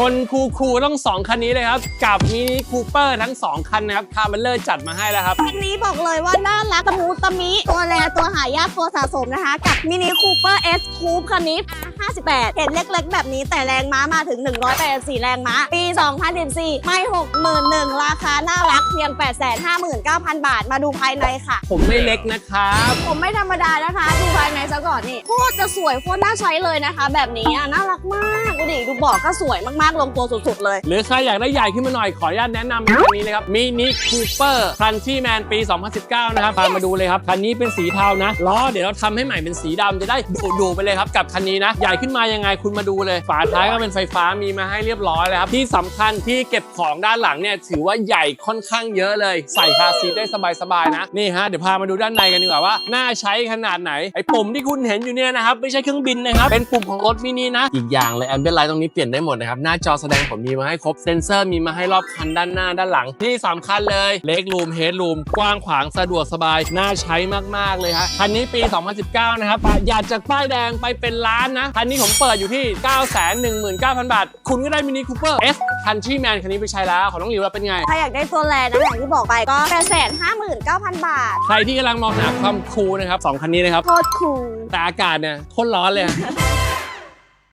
คนคูคูต้อง 2 คันนี้เลยครับ กับมินิคูเปอร์ทั้ง 2 คันนะครับคาร์เมลเลอร์จัดมาให้แล้วครับ คันนี้บอกเลยว่าน่ารักตะมูตะมิตัวแร ตัวหายากตัวสะสมนะคะ กับมินิคูเปอร์เอสคูปคันนี้ 58 เห็นเล็กๆ แบบนี้แต่แรงม้ามาถึง 184 แรงม้า ปี 2014 ไม่ 61,000 ราคาน่ารักเพียง 859,000 บาท มาดูภายในค่ะ ผมไม่เล็กนะครับ ผมไม่ธรรมดานะคะ ดูภายในซะก่อนนี่โคตรจะสวยโคตรน่าใช้เลยนะคะ แบบนี้อะน่ารักมากดูดิดูเบอกก็สวยมากๆลงตัวสุดๆ เลย หรือใครอยากได้ใหญ่ขึ้นมาหน่อยขออนุญาตแนะนำคันนี้เลยครับมินิคูเปอร์คันที่แมนปี 2019 นะครับพามาดูเลยครับคันนี้เป็นสีเทานะล้อเดี๋ยวเราทำให้ใหม่เป็นสีดำจะได้ดูดูไปเลยครับกับคันนี้นะใหญ่ขึ้นมายังไงคุณมาดูเลยฝาท้ายก็เป็นไฟฟ้ามีมาให้เรียบร้อยเลยครับที่สำคัญที่เก็บของด้านหลังเนี่ยถือว่าใหญ่ค่อนข้างเยอะเลย ใส่คาซีได้สบายๆนะนี่ฮะเดี๋ยวพามาดูด้านในกันดีกว่าว่าน่าใช้ขนาดไหนไอ้ปุ่มที่คุณเห็นอยู่เนี่ยนะครับไม่ใช่เครื่องบินนะครับเป็นปุ่มของรถมินินะอีกอย่างเลยแอมเบ l ไลท์ตรงนี้เปลี่ยนได้หมดนะครับหน้าจอแสดงผลมีมาให้ครบเซนเซอร์มีมาให้รอบคันด้านหน้าด้านหลังที่สำคัญเลยเล็กรูมเฮดรูมกว้างขวางสะดวกสบายน่าใช้มากๆเลยฮะ คันนี้ปี 2019 นะครับประหยัดจากป้ายแดงไปเป็นล้านนะ คันนี้ผมเปิดอยู่ที่ 919,000 บาท คุณก็ได้มินิคูเปอร์ S คันที่แมนคันนี้ไปใช้แล้ว ของน้องหลิวเราเป็นไงถ้าอยากได้ตัวแรงนะอย่างที่บอกไปก็859,000บาท ใครที่กำลังมองหาความคูลนะครับสองคันนี้นะครับโคตรคูลแต่อากาศเนี่ยโคตรร้อนเลยอะ